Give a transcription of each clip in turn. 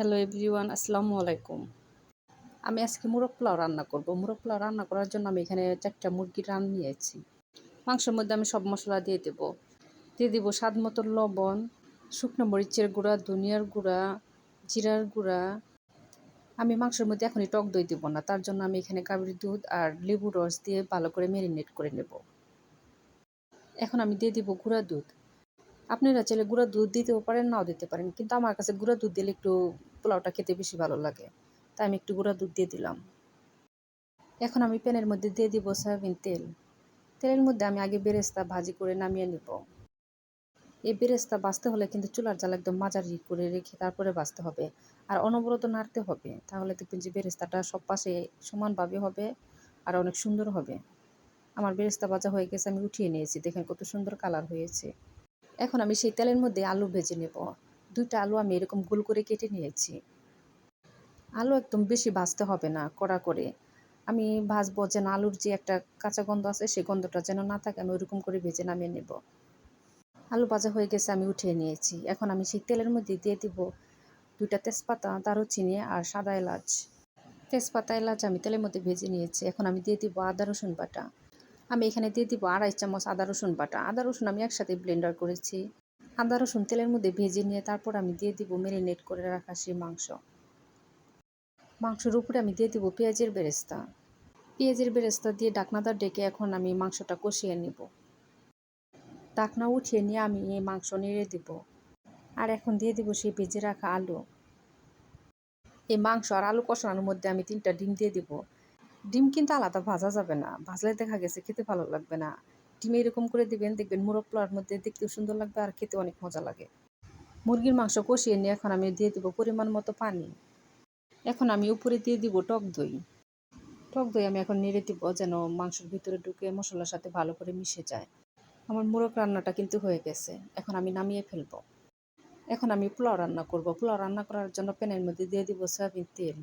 Hello everyone, আসসালামু আলাইকুম। আমি আজকে মুরগ পোলাও রান্না করব। মুরগ পোলাও রান্না করার জন্য আমি এখানে চারটা মুরগি রান নিয়েছি। মাংসের মধ্যে আমি সব মশলা দিয়ে দেব। দিয়ে দিব স্বাদ মতো লবণ, শুকনো মরিচের গুঁড়া, ধনিয়ার গুঁড়া, জিরার গুঁড়া। আমি মাংসের মধ্যে এখনই টক দই দেবো না, তার জন্য আমি এখানে কাবরি দুধ আর লেবু রস দিয়ে ভালো করে ম্যারিনেট করে নেব। এখন আমি দিয়ে দিব গুঁড়া দুধ। আপনারা চাইলে গুঁড়া দুধ দিতেও পারেন, নাও দিতে পারেন। কিন্তু আমার কাছে গুঁড়া দুধ দিলে একটু পোলাওটা খেতে বেশি ভালো লাগে। তাই আমি একটু গুঁড়া দুধ দিয়ে দিলাম। এখন আমি প্যানের মধ্যে দিয়ে দিব সয়াবিন তেল। তেলের মধ্যে আমি আগে বেরেস্তা ভাজি করে নামিয়ে নেব। এই বেরেস্তা বাঁচতে হলে কিন্তু চুলার জাল একদম মাঝারি করে রেখে তারপরে বাঁচতে হবে। আর অনবরত নাড়তে হবে, তাহলে দেখবেন যে বেরেস্তাটা সব পাশে সমানভাবে হবে আর অনেক সুন্দর হবে। আমার বেরেস্তা ভাজা হয়ে গেছে, আমি উঠিয়ে নিয়েছি। দেখেন কত সুন্দর কালার হয়েছে। এখন আমি সেই তেলের মধ্যে আলু ভেজে নেব। দুইটা আলু আমি এরকম গোল করে কেটে নিয়েছি। আলু একদম বেশি ভাজতে হবে না, কড়া করে। আমি ভাজবো যেন আলুর যে একটা কাঁচা গন্ধ আছে, সেই গন্ধটা যেন না থাকে, আমি ওরকম করে ভেজে নামিয়ে নেব। আলু ভাজা হয়ে গেছে, আমি উঠিয়ে নিয়েছি। এখন আমি সেই তেলের মধ্যে দিয়ে দিব দুইটা তেজপাতা, দারুচিনি আর সাদা এলাচ। তেজপাতা, এলাচ আমি তেলের মধ্যে ভেজে নিয়েছি। এখন আমি দিয়ে দিব আদা, রসুন বাটা। আমি এখানে দিয়ে দিব আড়াই চামচ আদা রসুন বাটা। আদা রসুন আমি একসাথে ব্লেন্ডার করেছি। আদা রসুন তেলের মধ্যে ভেজে নিয়ে তারপর আমি দিয়ে দিব মেরিনেট করে রাখা সেই মাংস। মাংসের উপরে আমি দিয়ে দিব পেঁয়াজের বেরেস্তা। পেঁয়াজের বেরেস্তা দিয়ে ডাকনাদার ডেকে এখন আমি মাংসটা কষিয়ে নিব। ডাকনা উঠিয়ে নিয়ে আমি এই মাংস নেড়ে দিব। আর এখন দিয়ে দিব সেই ভেজে রাখা আলু। এই মাংস আর আলু কষানোর মধ্যে আমি তিনটা ডিম দিয়ে দিব। ডিম কিন্তু আলাদা ভাজা যাবে না। ভাজলে দেখা গেছে খেতে ভালো লাগবে না। ডিম এরকম করে দিবেন, দেখবেন মুরগ পোলার মধ্যে দেখতেও সুন্দর লাগবে আর খেতে অনেক মজা লাগে। মুরগির মাংস কষিয়ে নিয়ে এখন আমি দিয়ে দিব পরিমাণ মতো পানি। এখন আমি উপরে দিয়ে দিব টক দই। টক দই আমি এখন নেড়ে দিব যেন মাংসের ভিতরে ঢুকে মশলার সাথে ভালো করে মিশে যায়। আমার মোরগ রান্নাটা কিন্তু হয়ে গেছে। এখন আমি নামিয়ে ফেলব। এখন আমি পোলাও রান্না করব। পোলাও রান্না করার জন্য প্যানের মধ্যে দিয়ে দিব সয়াবিন তেল।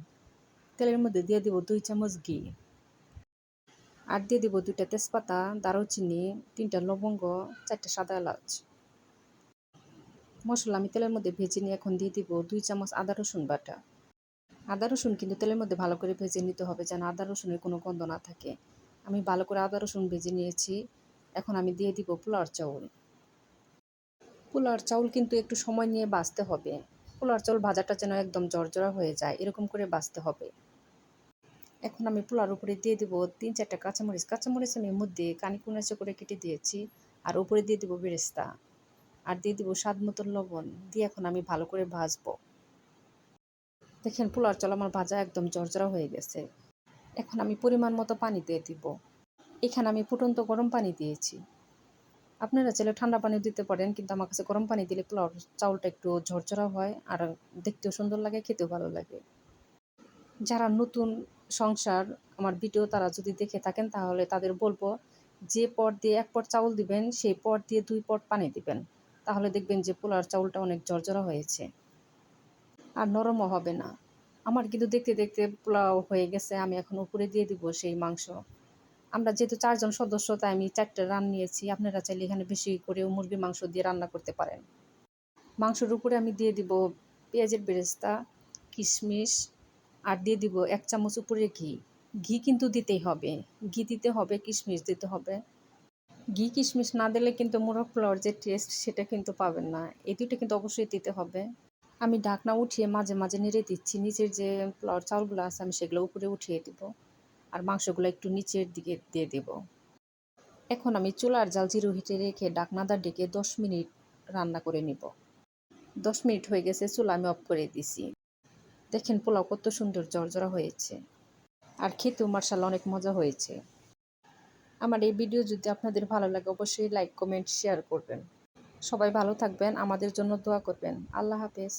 তেলের মধ্যে দিয়ে দিব দুই চামচ ঘি। আর দিয়ে দিব দুইটা তেজপাতা, দারুচিনি, তিনটা লবঙ্গ, চারটা সাদা এলাচ। মশলা আমি তেলের মধ্যে ভেজে নিয়ে এখন দিয়ে দিব দুই চামচ আদা রসুন বাটা। আদা রসুন কিন্তু তেলের মধ্যে ভালো করে ভেজে নিতে হবে যেন আদা রসুনের কোনো গন্ধ না থাকে। আমি ভালো করে আদা রসুন ভেজে নিয়েছি। এখন আমি দিয়ে দিব পোলার চাউল। পোলার চাউল কিন্তু একটু সময় নিয়ে বাঁচতে হবে। পোলার চাউল ভাজাটা যেন একদম জর্জরা হয়ে যায়, এরকম করে বাঁচতে হবে। এখন আমি পোলার উপরে দিয়ে দিব তিন চারটা কাঁচামরিচ। কাঁচামরিচ আমি মধ্যে কানি কুনাচে করে কেটে দিয়েছি, আর উপরে দিয়ে দিব বেরেস্তা। আর দিয়ে দিব স্বাদ মতন লবণ, দিয়ে এখন আমি ভালো করে ভাজবো। দেখেন পোলার চাল আমার ভাজা একদম জর্জরা হয়ে গেছে। এখন আমি পরিমাণ মতো পানি দিয়ে দিব। এখানে আমি ফুটন্ত গরম পানি দিয়েছি। আপনারা চাইলে ঠান্ডা পানি দিতে পারেন, কিন্তু আমার কাছে গরম পানি দিলে পোলাও চাউলটা একটু ঝরঝরা হয়, আর দেখতেও সুন্দর লাগে, খেতেও ভালো লাগে। যারা নতুন সংসার, আমার ভিডিও তারা যদি দেখে থাকেন তাহলে তাদের বলব, যে পট দিয়ে এক পট চাউল দিবেন, সেই পট দিয়ে দুই পট পানি দিবেন। তাহলে দেখবেন যে পোলার চাউলটা অনেক জর্জরা হয়েছে। আর নরমও হবে না। আমার কিন্তু দেখতে দেখতে পোলাও হয়ে গেছে, আমি এখন উপরে দিয়ে দিব সেই মাংস। আমরা যেহেতু চারজন সদস্য, তাই আমি চারটে রান নিয়েছি। আপনারা চাইলে এখানে বেশি করেও মুরগির মাংস দিয়ে রান্না করতে পারেন। মাংসের উপরে আমি দিয়ে দিব পেঁয়াজের বেরেস্তা, কিশমিশ আর দিয়ে দিব এক চামচ উপরে ঘি। ঘি কিন্তু দিতেই হবে। ঘি দিতে হবে, কিশমিশ দিতে হবে। ঘি, কিশমিশ না দিলে কিন্তু মোরগ পোলাওয়ার যে টেস্ট সেটা কিন্তু পাবেন না। এই দুটো কিন্তু অবশ্যই দিতে হবে। আমি ঢাকনা উঠিয়ে মাঝে মাঝে নেড়ে দিচ্ছি। নিচের যে পোলাওয়ার চাউলগুলো আছে আমি সেগুলো উপরে উঠিয়ে দিব। আর মাংসগুলো একটু নিচের দিকে দিয়ে দেব। এখন আমি চুলার জাল জিরো হিটে রেখে ডাকনাদার ডেকে দশ মিনিট রান্না করে নিব। দশ মিনিট হয়ে গেছে, চুলা আমি অফ করে দিছি। দেখেন পোলাও কত সুন্দর জর্জরা হয়েছে। আর খেতেও মার্শাল অনেক মজা হয়েছে। আমার এই ভিডিও যদি আপনাদের ভালো লাগে অবশ্যই লাইক, কমেন্ট, শেয়ার করবেন। সবাই ভালো থাকবেন, আমাদের জন্য দোয়া করবেন। আল্লাহ হাফেজ।